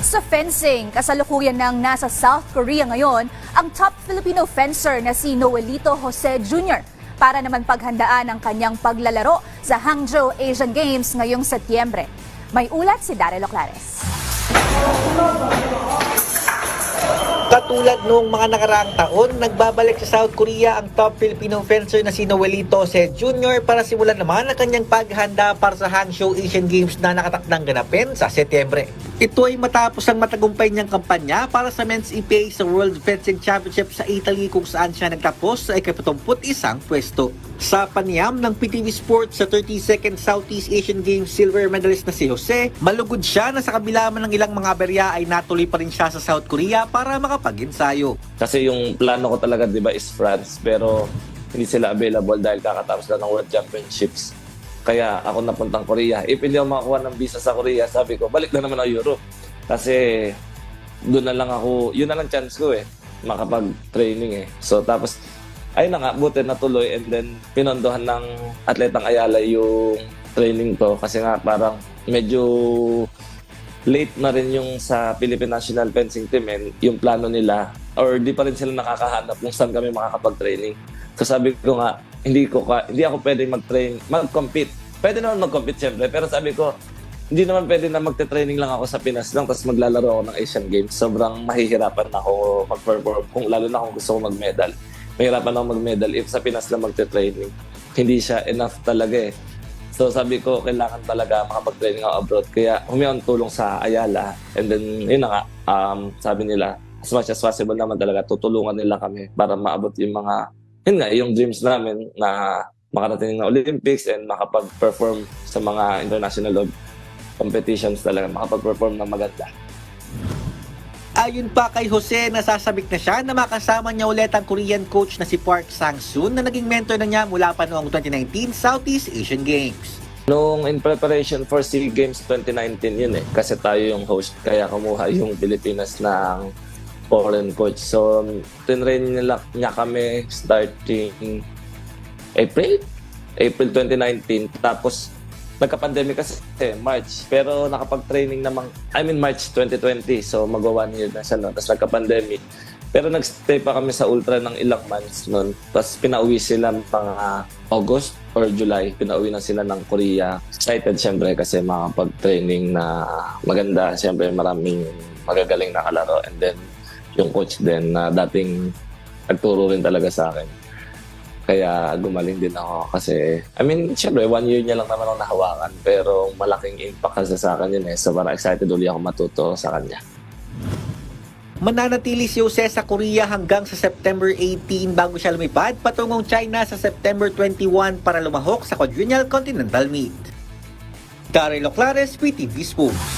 Sa fencing, kasalukuyan ng nasa South Korea ngayon ang top Filipino fencer na si Noelito Jose Jr. para naman paghandaan ang kanyang paglalaro sa Hangzhou Asian Games ngayong Setyembre. May ulat si Daryl Oclares. Katulad noong mga nakaraang taon, nagbabalik sa South Korea ang top Filipino fencer na si Noelito Se Jr. para simulan naman ang kanyang paghanda para sa Hangzhou Asian Games na nakatakdang ganapin sa Setyembre. Ito ay matapos ang matagumpay niyang kampanya para sa Men's EPA sa World Fencing Championship sa Italy kung saan siya nagtapos sa ika-71 pwesto. Sa paniyam ng PTV Sports sa 32nd Southeast Asian Games silver medalist na si Jose, malugod siya na sa kabila man ng ilang mga aberya ay natuloy pa rin siya sa South Korea para makapag-ensayo. Kasi yung plano ko talaga, di ba, is France. Pero hindi sila available dahil kakatapos lang ng World Championships. Kaya ako napuntang Korea. If hindi ako makakuha ng visa sa Korea, sabi ko, balik na naman ako Europe. Kasi doon na lang ako, yun na lang chance ko eh, makapag-training eh. So tapos, ayun na nga, buti natuloy and then pinondohan ng atletang Ayala yung training ko kasi nga parang medyo late na rin yung sa Philippine National Fencing Team and yung plano nila or di pa rin sila nakakahanap kung saan kami makakapag-training. So sabi ko nga, hindi ko ka, hindi ako pwedeng mag-train, mag-compete. Pwede naman mag-compete syempre, pero sabi ko, hindi naman pwede na magte-training lang ako sa Pinas lang tapos maglalaro ako ng Asian Games. Sobrang mahihirapan ako mag-perform kung lalo na kung gusto ko mag-medal. Mahirapan ako mag-medal if sa Pinas lang magte-training. Hindi siya enough talaga eh. So sabi ko, kailangan talaga makapag-training ako abroad. Kaya humiyan tulong sa Ayala. And then, yun na nga, um, sabi nila, as much as possible naman talaga, tutulungan nila kami para maabot yung mga, yun nga, yung dreams namin na makarating ng Olympics and makapag-perform sa mga international competitions talaga, makapag-perform ng maganda. Ayon pa kay Jose, nasasabik na siya na makasama niya ulit ang Korean coach na si Park Sang-soon na naging mentor na niya mula pa noong 2019 Southeast Asian Games. Nung in preparation for SEA Games 2019 yun eh, kasi tayo yung host, kaya kumuha yung Pilipinas ng foreign coach. So, tinrain nila niya kami starting April? April 2019. Tapos, nagka-pandemic kasi eh, March. Pero nakapag-training naman, I mean March 2020. So, magwa one year na siya no. Tapos nagka-pandemic. Pero nagstay pa kami sa Ultra ng ilang months noon. Tapos pinauwi sila mga August or July. Pinauwi na sila ng Korea. Excited syempre kasi makapag-training na maganda. Syempre maraming magagaling na kalaro. And then yung coach din na dating nagturo rin talaga sa akin. Kaya gumaling din ako kasi, I mean, syempre, one year niya lang naman ako nahawakan pero malaking impact kasi sa akin yun eh. So parang excited ulit ako matuto sa kanya. Mananatili si Jose sa Korea hanggang sa September 18 bago siya lumipad patungong China sa September 21 para lumahok sa Quadrennial Continental Meet. Daryl Oclares, PTV Sports.